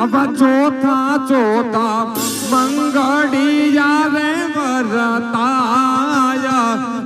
આવા ચોથા ચોથા મંગળિયા રે વરતાયા.